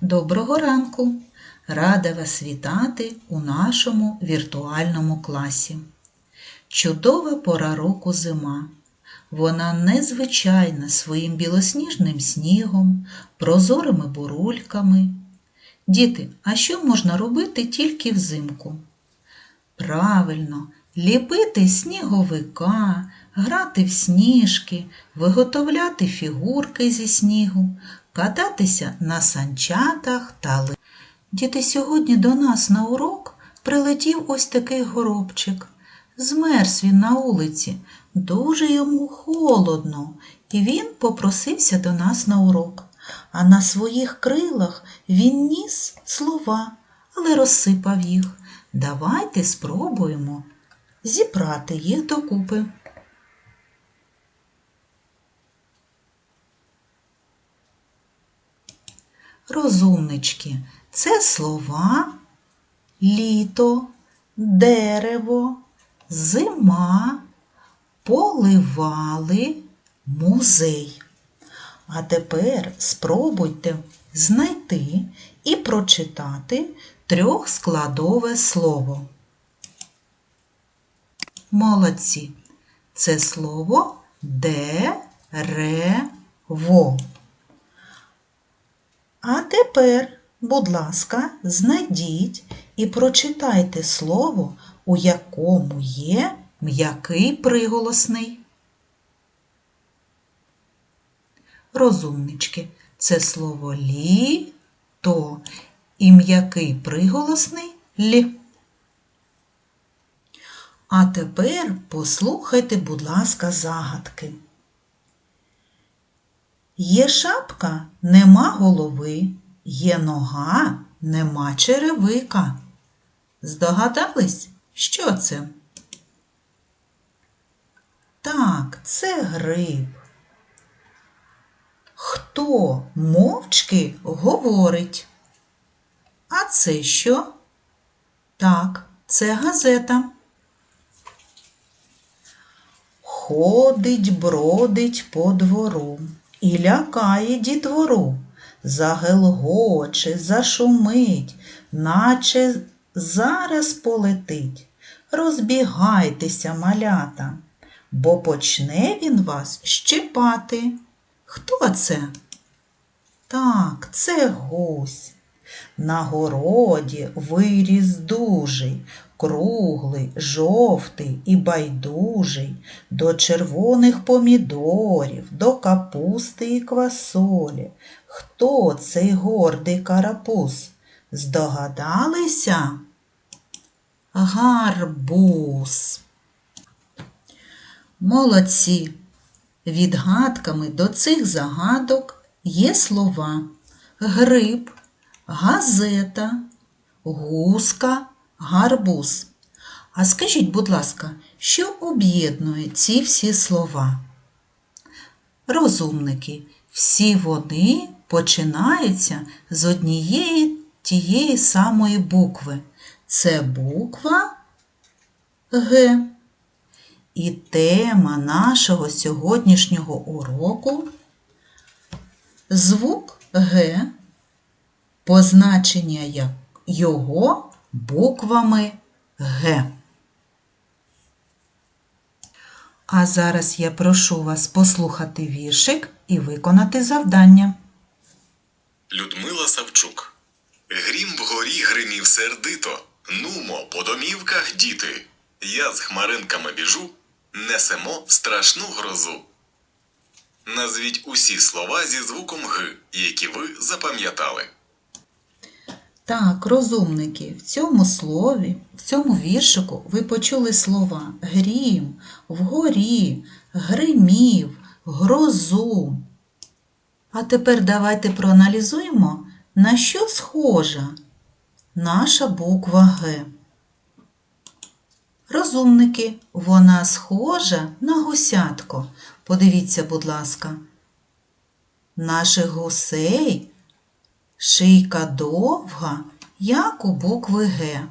Доброго ранку! Рада вас вітати у нашому віртуальному класі. Чудова пора року зима. Вона незвичайна своїм білосніжним снігом, прозорими бурульками. Діти, а що можна робити тільки взимку? Правильно, ліпити сніговика, грати в сніжки, виготовляти фігурки зі снігу, кататися на санчатах та ли. Діти, сьогодні до нас на урок прилетів ось такий горобчик. Змерз він на вулиці, дуже йому холодно, і він попросився до нас на урок. А на своїх крилах він ніс слова, але розсипав їх. Давайте спробуємо зібрати їх докупи. Розумнички, це слова літо, дерево, зима, поливали, музей. А тепер спробуйте знайти і прочитати трьохскладове слово. Молодці. Це слово дерево. А тепер, будь ласка, знайдіть і прочитайте слово, у якому є м'який приголосний. Розумнички, це слово літо і м'який приголосний лі. А тепер послухайте, будь ласка, загадки. Є шапка, нема голови, є нога, нема черевика. Здогадались, що це? Так, це гриб. Хто мовчки говорить? А це що? Так, це газета. Ходить, бродить по двору і лякає дітвору, загелгоче, зашумить, наче зараз полетить. Розбігайтеся, малята, бо почне він вас щипати. Хто це? Так, це гусь. На городі виріс дужий, круглий, жовтий і байдужий, до червоних помідорів, до капусти і квасолі. Хто цей гордий карапуз? Здогадалися? Гарбуз. Молодці. Відгадками до цих загадок є слова гриб, газета, гуска, гарбуз. А скажіть, будь ласка, що об'єднує ці всі слова? Розумники, всі вони починаються з однієї тієї самої букви. Це буква Г. І тема нашого сьогоднішнього уроку звук Г, позначення його буквами Г. А зараз я прошу вас послухати віршик і виконати завдання. Людмила Савчук. Грім вгорі гримів сердито. Нумо, по домівках діти. Я з хмаринками біжу, несемо страшну грозу. Назвіть усі слова зі звуком Г, які ви запам'ятали. Так, розумники, в цьому слові, в цьому віршику ви почули слова грім, вгорі, гримів, грозу. А тепер давайте проаналізуємо, на що схожа наша буква Г. Розумники, вона схожа на гусятко. Подивіться, будь ласка, наших гусей шийка довга, як у букви Г.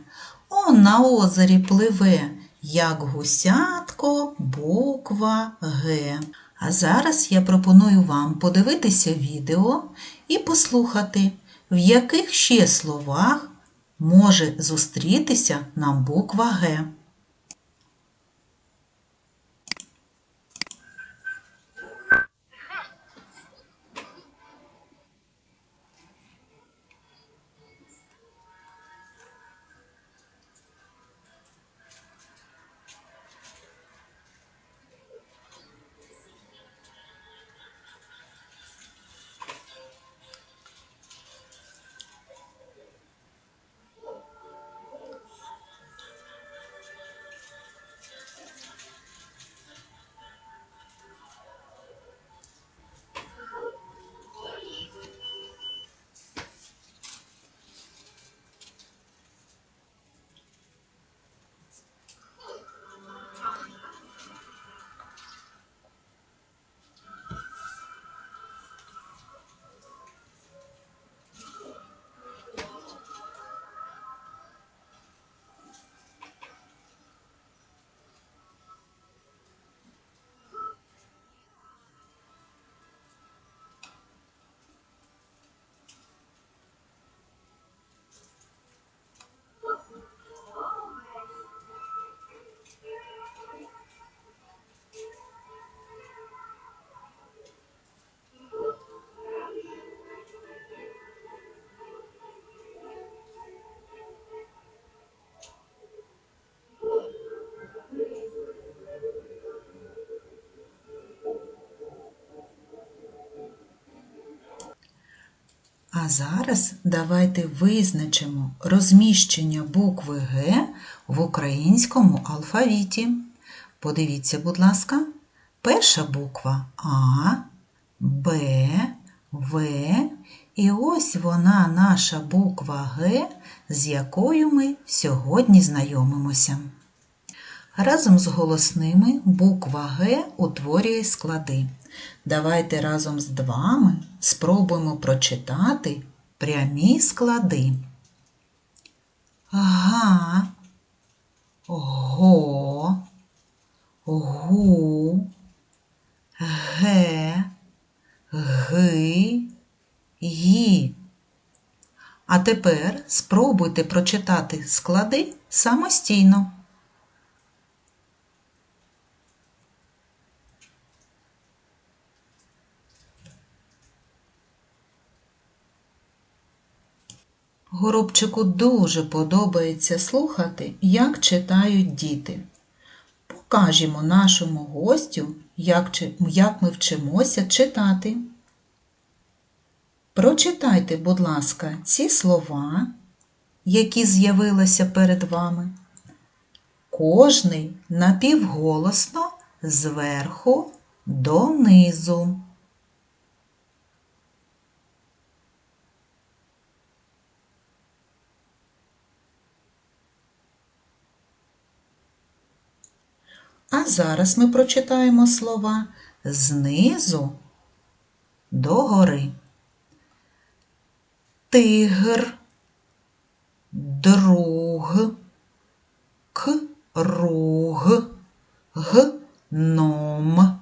Он на озері пливе, як гусятко, буква Г. А зараз я пропоную вам подивитися відео і послухати, в яких ще словах може зустрітися нам буква Г? А зараз давайте визначимо розміщення букви Г в українському алфавіті. Подивіться, будь ласка, перша буква А, Б, В. І ось вона, наша буква Г, з якою ми сьогодні знайомимося. Разом з голосними буква Г утворює склади. Давайте разом з вами спробуємо прочитати прямі склади. Га, го, гу, ге, ги, гі. А тепер спробуйте прочитати склади самостійно. Горобчику дуже подобається слухати, як читають діти. Покажімо нашому гостю, як, ми вчимося читати. Прочитайте, будь ласка, ці слова, які з'явилися перед вами. Кожний напівголосно зверху донизу. А зараз ми прочитаємо слова знизу догори. Тигр, друг, круг, гном,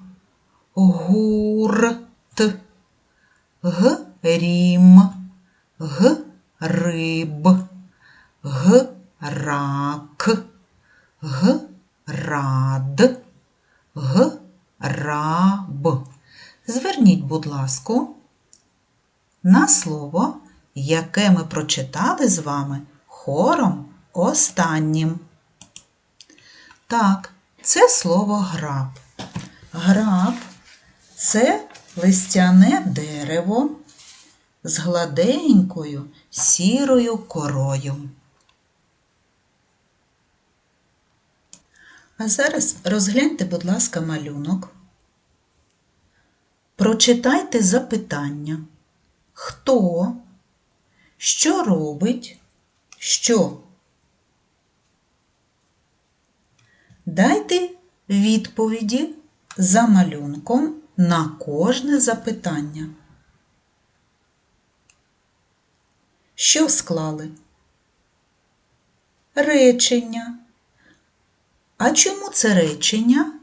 гурт, грім, гриб, грак, град, граб. Зверніть, на слово, яке ми прочитали з вами хором останнім. Так, це слово граб. Граб це листяне дерево з гладенькою сірою корою. А зараз розгляньте, будь ласка, малюнок. Прочитайте запитання. Хто? Що робить? Що? Дайте відповіді за малюнком на кожне запитання. Що склали? Речення. А чому це речення?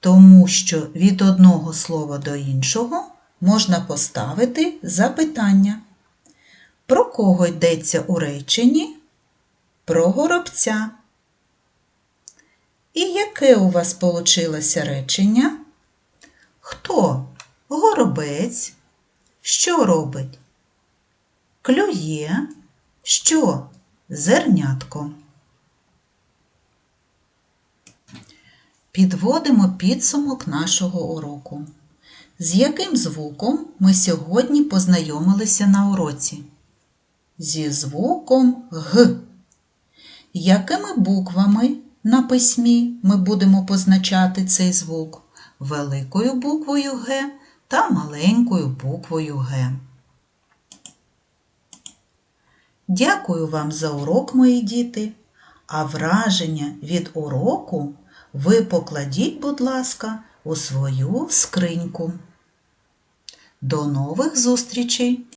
Тому що від одного слова до іншого можна поставити запитання. Про кого йдеться у реченні? Про горобця. І яке у вас получилося речення? Хто? Горобець. Що робить? Клює. Що? Зернятко. Підводимо підсумок нашого уроку. З яким звуком ми сьогодні познайомилися на уроці? Зі звуком Г. Якими буквами на письмі ми будемо позначати цей звук? Великою буквою Г та маленькою буквою Г. Дякую вам за урок, мої діти. А враження від уроку ви покладіть, будь ласка, у свою скриньку. До нових зустрічей!